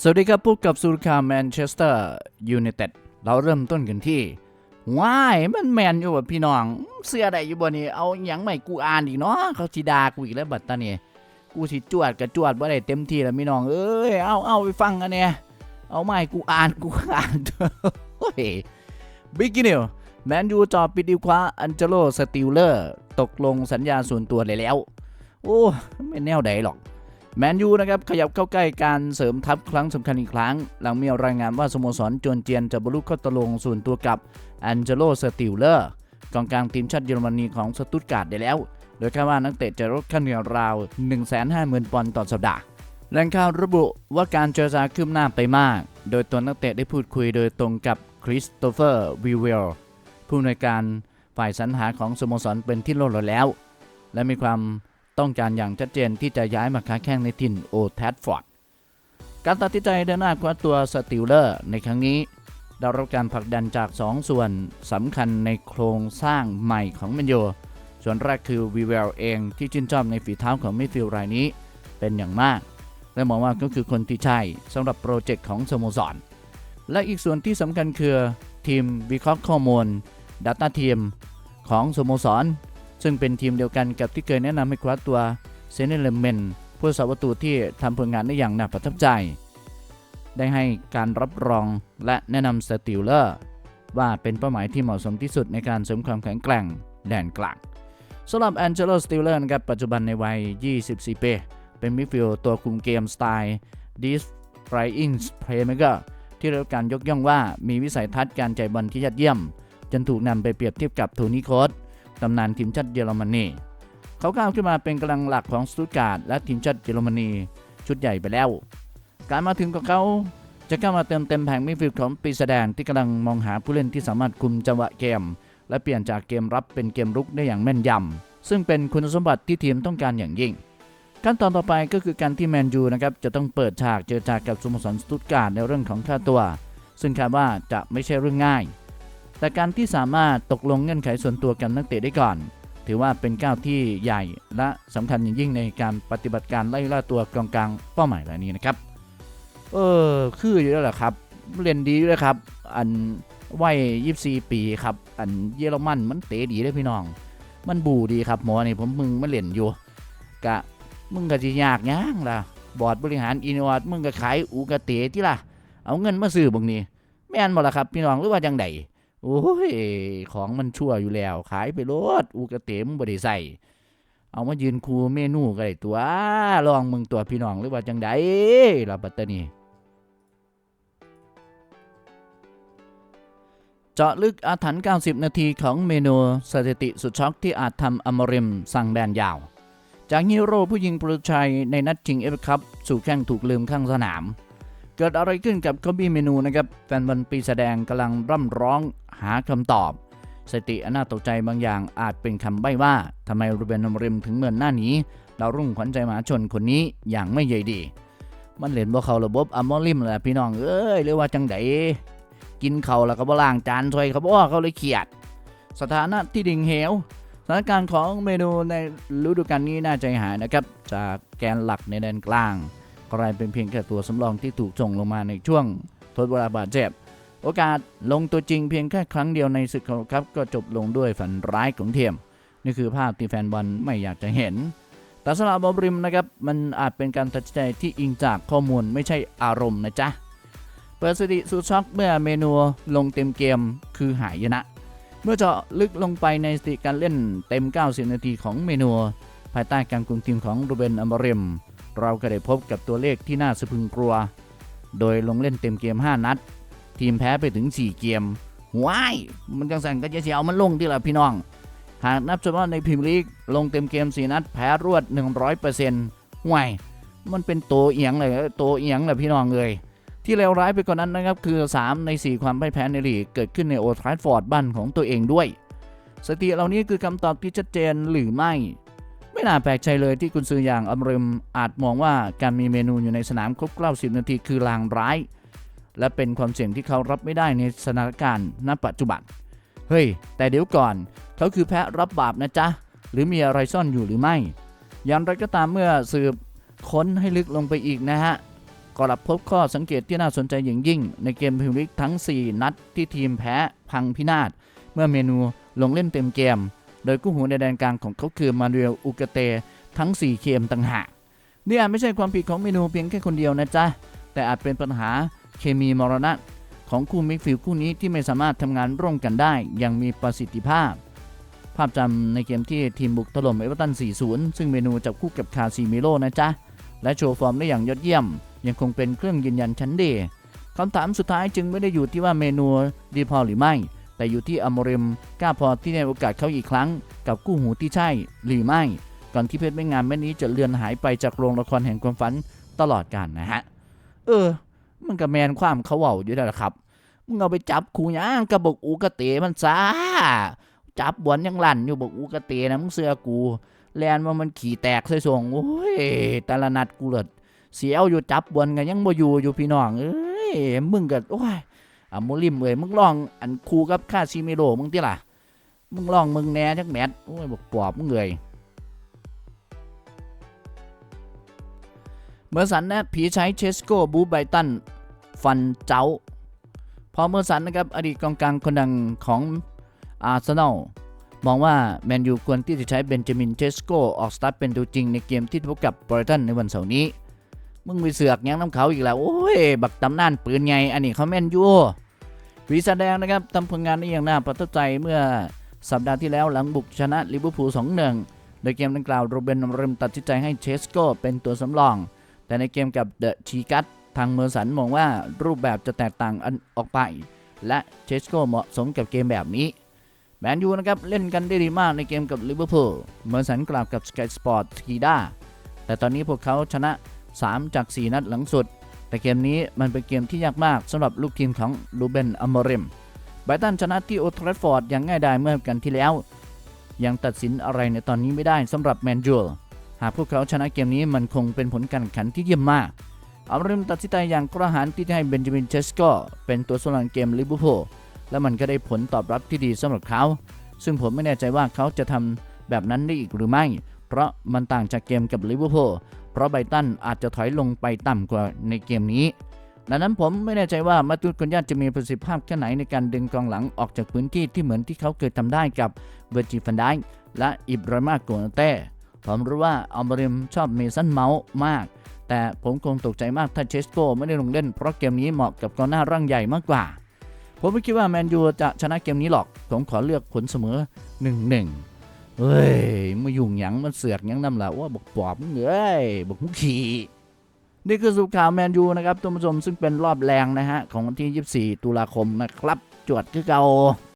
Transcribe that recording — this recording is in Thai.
สวัสดีครับพบกับสุรคาแมนเชสเตอร์ยูไนเต็ดเราเริ่มต้นกันที่ว้ายมันแมนอยู่แบบพี่น้อง เสื้อใดอยู่บ่นี่เอาหยังไม่กูอ่านอีกเนาะเขาสิดากูอีกแล้วบัดตานี่กูสิจวดกับจวดบ่าได้เต็มที่แล้วพี่น้องเอ้ยเอาเอาไปฟังกันเนี่ยเอาไม่กูอ่านกูอ่านโอ้ยบิ๊กนิวแมนยูจอบปิดดีคว้าอันเจโลสติลเลอร์ ตกลงสัญญาส่วนตัวเลยแล้ว โอ้ไม่แนวใดหรอก แมนยูนะครับขยับเข้าใกล้การเสริมทัพครั้งสำคัญอีกครั้ง หลังมีรายงานว่าสโมสรจวนเจียนจะบรรลุข้อตกลงส่วนตัวกับแอนเจโลสติลเลอร์กองกลางทีมชาติเยอรมนีของสตุตการ์ดได้แล้ว โดยคาดว่านักเตะจะลดค่าเหนื่อยราว 150,000 ปอนด์ต่อสัปดาห์แหล่งข่าวระบุว่าการเจรจาคืบหน้าไปมาก โดยตัวนักเตะได้พูดคุยโดยตรงกับคริสโตเฟอร์วิเวลผู้อำนวยการฝ่ายสรรหาของสโมสรเป็นที่โลดแล้ว และมีความ ต้องการอย่างชัดเจนที่จะย้ายมาค้าแข้งในถิ่นโอแทดฟอร์ดการตัดสินใจเดินหน้าคว้าตัวสติลเลอร์ในครั้งนี้ได้รับการผลักดันจาก 2 ส่วนสำคัญในโครงสร้างใหม่ของแมนยูส่วนแรกคือวีเวลเองที่ชื่นชอบในฝีเท้าของมิดฟิลด์รายนี้เป็นอย่างมาก และมองว่าก็คือคนที่ใช่สำหรับโปรเจกต์ของสโมสร และอีกส่วนที่สำคัญคือทีมวิเคราะห์ข้อมูล Data Team ของสโมสร ซึ่งเป็นทีมเดียวกันกับที่เคยแนะนำให้คว้าตัวเซเนเลเมนผู้สาประตูที่ทำผลงานได้อย่างน่าประทับใจ ได้ให้การรับรองและแนะนำสติลเลอร์ ว่าเป็นเป้าหมายที่เหมาะสมที่สุดในการเสริมความแข็งแกร่งแดนกลางสำหรับแองเจโลสติลเลอร์นะครับปัจจุบันในวัย 24 ปีเป็นมิดฟิลด์ตัวคุมเกมสไตล์ดิสไ r อิงส์เพลเมเกอร์ที่ได้รับการยกย่องว่ามีวิสัยทัศน์การจ่ายบอลที่ยอดเยี่ยม จนถูกนำไปเปรียบเทียบกับโทนี่โคส ตำนานทีมชาติเยอรมนีเขาก้าวขึ้นมาเป็นกำลังหลักของสตุตการ์ดและทีมชาติเยอรมนีชุดใหญ่ไปแล้ว การมาถึงของเขาจะเข้ามาเติมเต็มแผงมิดฟิลด์ของปีแสดงที่กำลังมองหาผู้เล่นที่สามารถคุมจังหวะเกม และเปลี่ยนจากเกมรับเป็นเกมรุกได้อย่างแม่นยำซึ่งเป็นคุณสมบัติที่ทีมต้องการอย่างยิ่ง ขั้นตอนต่อไปก็คือการที่แมนยูนะครับจะต้องเปิดฉากเจอฉากกับสโมสรสตุตการ์ดในเรื่องของค่าตัว ซึ่งคาดว่าจะไม่ใช่เรื่องง่าย แต่การที่สามารถตกลงเงื่อนไขส่วนตัวกับนักเตะได้ก่อน ถือว่าเป็นก้าวที่ใหญ่และสำคัญอย่างยิ่งในการปฏิบัติการไล่ล่าตัวกองกลางเป้าหมายรายนี้นะครับ เออคืออยู่แล้วแหละครับเล่นดีอยู่แล้วยครับ อันวัย24ปีครับ อันเยอรมันมันเตะดีเลยพี่น้อง มันบูดีครับหมอนี่ผมมึงมาเล่นอยู่กะมึงก็สิยากย่างล่ะบอร์ดบริหารอินวอร์ดมึงก็ขายอูกะเตะที่ล่ะ เอาเงินมาซื้อบังนี้แม่นบ่ละครับ พี่น้องหรือว่าจังได โอ้ย ของมันชั่วอยู่แล้ว ขายไปรถอูกระเต็มบ่ได้ใส่เอามายืนคูเมนูก็ได้ตัว ลองมึงตัวพี่น้องหรือว่าจังไดล่ะบัดตะนี้เจาะลึกอาถรรพ์90 นาทีของเมนูสถิติสุดช็อกที่อาจทำอมริมสั่งแดนยาว จากฮีโร่ผู้ยิงประชัยในนัดชิงเอฟคัพสู่แข้งถูกลืมข้างสนาม เกิดอะไรขึ้นกับคอบี้เมนูนะครับแฟนบอลปีแสดงกำลังร่ำร้องหาคำตอบ สติอน่าตกใจบางอย่างอาจเป็นคำใบ้ว่าทำไมรูเบนอมริมถึงเหมือนหน้านี้ดาวรุ่งขวัญใจมหาชนคนนี้อย่างไม่ใหญ่ดี มันเล่นบ่เขาระบบอัมมอริมแหละพี่น้องเอ้ยหรือว่าจังไดกินเขาแล้วก็บ่ล้างจานถ้วยเขาบ่เขาเลยเขียด สถานะที่ดิ่งเหวสถานการณ์ของเมนูในฤดูกาลนี้น่าใจหายนะครับ จากแกนหลักในแดนกลาง กลายเป็นเพียงแค่ตัวสำรองที่ถูกส่งลงมาในช่วงทดเวลาบาดเจ็บ โอกาสลงตัวจริงเพียงแค่ครั้งเดียวในศึกครับก็จบลงด้วยฝันร้ายของเทียม นี่คือภาพที่แฟนบอลไม่อยากจะเห็น แต่สำหรับบอบริมนะครับมันอาจเป็นการตัดสินใจที่อิงจากข้อมูลไม่ใช่อารมณ์นะจ๊ะเปิดสติสุดช็อกเมื่อเมนูลงเต็มเกมคือหายนะ เมื่อเจาะลึกลงไปในสติการเล่นเต็ม 90 นาทีของเมนู ภายใต้การคุมทีมของรูเบนอัมบริม เราก็ได้พบกับตัวเลขที่น่าสะพึงกลัว โดยลงเล่นเต็มเกม 5 นัด ทีมแพ้ไปถึง 4 เกมว้ายมันจังสันก็จะเสียเอามันลงที่ละพี่น้อง หากนับเฉพาะในพรีเมียร์ลีกลงเต็มเกม 4 นัด แพ้รวด 100%ห่วยมันเป็นโตเอียงเลยโตเอียงเลยพี่น้องเลยที่เลวร้ายไปกว่านนั้นนะครับคือ 3 ใน 4 ความพ่ายแพ้ในลีกเกิดขึ้นในโอทราฟฟอร์ดบ้านของตัวเองด้วย สถิติเหล่านี้คือคำตอบที่ชัดเจนหรือไม่ ไม่น่าแปลกใจเลยที่กุนซืออย่างอัมริมอาจมองว่าการมีเมนูอยู่ในสนามครบ90นาทีคือลางร้าย และเป็นความเสี่ยงที่เขารับไม่ได้ในสถานการณ์ณปัจจุบัน เฮ้ย แต่เดี๋ยวก่อน เขาคือแพะรับบาปนะจ๊ะ หรือมีอะไรซ่อนอยู่หรือไม่อย่างไรก็ตามเมื่อสืบค้นให้ลึกลงไปอีกนะฮะก็รับพบข้อสังเกตที่น่าสนใจอย่างยิ่ง ในเกมพรีเมียร์ลีกทั้ง 4 นัดที่ทีมแพ้พังพินาศเมื่อเมนูลงเล่นเต็มเกม โดยกู้หูในแดนกลางของเขาคือมาเรียลอุกเตทั้ง 4 เกมต่างหากนี่อาจไม่ใช่ความผิดของเมนูเพียงแค่คนเดียวนะจ๊ะ แต่อาจเป็นปัญหาเคมีมรณะ ของคู่มิดฟิลคู่นี้ที่ไม่สามารถทำงานร่วมกันได้ อย่างมีประสิทธิภาพ ภาพจำในเกมที่ทีมบุกถล่มเอเวอร์ตัน 4-0 ซึ่งเมนูจับคู่กับคาซิมิโร่นะจ๊ะ และโชว์ฟอร์มได้อย่างยอดเยี่ยม ยังคงเป็นเครื่องยืนยันชั้นดีคำถามสุดท้ายจึงไม่ได้อยู่ที่ว่าเมนูดีพอหรือไม่ แต่อยู่ที่อมริมกล้าพอที่ในโอกาสเขาอีกครั้ง กับคู่หูที่ใช่หรือไม่ ก่อนที่เพชรไม่งามแม่นี้จะเลือนหายไปจากโรงละครแห่งความฝันตลอดกาลนะฮะ เออ มันก็แมนความเขาเว้าอยู่แล้วครับมึงเอาไปจับคูย่างกระบอกอูกระเตมันซาจับบวนยังหลั่นอยู่บอกอูกระเตนะมึงเสือกูแลนว่ามันขี่แตกใส่ส่งโอ้ยแต่ละนัดกูเลยเสียวอยู่จับบวนกันยังบ่อยู่อยู่พี่น้องเอ้ยมึงก็โอ้ย อะมุลิมเลยมึงลองอันคูกับคาซิเมโรมึงติล่ะ มึงลองมึงแหน่จักแมทโอ้ยบอกปอบมึงเลยเมื่อสันนะผีใช้เชสโกบูไบตันฟันเจ้า พอเมื่อสันนะครับอดีตกองกลางคนดังของอาร์เซนอลมองว่าแมนยูควรที่จะใช้เบนจามินเชสโกออกสตาร์ทเป็นตัวจริงในเกมที่พบกับไบรตันในวันเสาร์นี้ มึงไปเสือกยังน้ำเขาอีกแล้วโอ้ยบักตำนานปืนไงอันนี้เขาแมนยูวีแสดงนะครับทำผลงานได้อย่างน่าประทับใจเมื่อสัปดาห์ที่แล้วหลังบุกชนะลิเวอร์พูล2-1โดยเกมดังกล่าวโรเบนเริ่มตัดสินใจให้เชสโกเป็นตัวสำรอง แต่ในเกมกับเดอะชีกัสทางเมอร์สันมองว่ารูปแบบจะแตกต่างอันออกไป และเชสโกเหมาะสมกับเกมแบบนี้แมนยูนะครับเล่นกันได้ดีมากในเกมกับลิเวอร์พูลเมอร์สันกล่าวกับ Sky Sport กีดาแต่ตอนนี้พวกเขาชนะ 3 จาก 4 นัดหลังสุด แต่เกมนี้มันเป็นเกมที่ยากมากสำหรับลูกทีมของลูเบนอมอริมไบตันชนะที่โอทรัฟฟอร์ดอย่างง่ายดายเมื่อกันที่แล้ว ยังตัดสินอะไรในตอนนี้ไม่ได้สำหรับแมนยูหากพวกเขาชนะเกมนี้มันคงเป็นผลการแข่งขันที่เยี่ยมมากอัมริมตัดสินใจอย่างกระหายที่จะให้เบนจามินเชสโกเป็นตัวสำรองเกมลิเวอร์พูลและมันก็ได้ผลตอบรับที่ดีสำหรับเขา ซึ่งผมไม่แน่ใจว่าเขาจะทำแบบนั้นได้อีกหรือไม่ เพราะมันต่างจากเกมกับลิเวอร์พูล เพราะไบตันอาจจะถอยลงไปต่ำกว่าในเกมนี้ ดังนั้นผมไม่แน่ใจว่ามาตุนคนญาจะมีประสิทธิภาพแค่ไหนในการดึงกองหลังออกจากพื้นที่ที่เหมือนที่เขาเคยทำได้กับเวอร์จิฟันไดและอิบรามาโกนเต้ผมรู้ว่าอัมริมชอบเมสันเมาส์มาก แต่ผมคงตกใจมากถ้าเชสโกไม่ได้ลงเล่น เพราะเกมนี้เหมาะกับกองหน้าร่างใหญ่มากกว่า ผมไม่คิดว่าแมนยูจะชนะเกมนี้หรอก ผมขอเลือกผลเสมอ 1-1 เฮ้ยมายุ่งหยังมันเสือกหยังนำละว่าบอกปอบมึงเอ้ยบอกมุขี่นี่คือสุขข่าวแมนยูนะครับท่านผู้ชมซึ่งเป็นรอบแรงนะฮะของวันที่ 24 ตุลาคมนะครับ จวดคือเก่า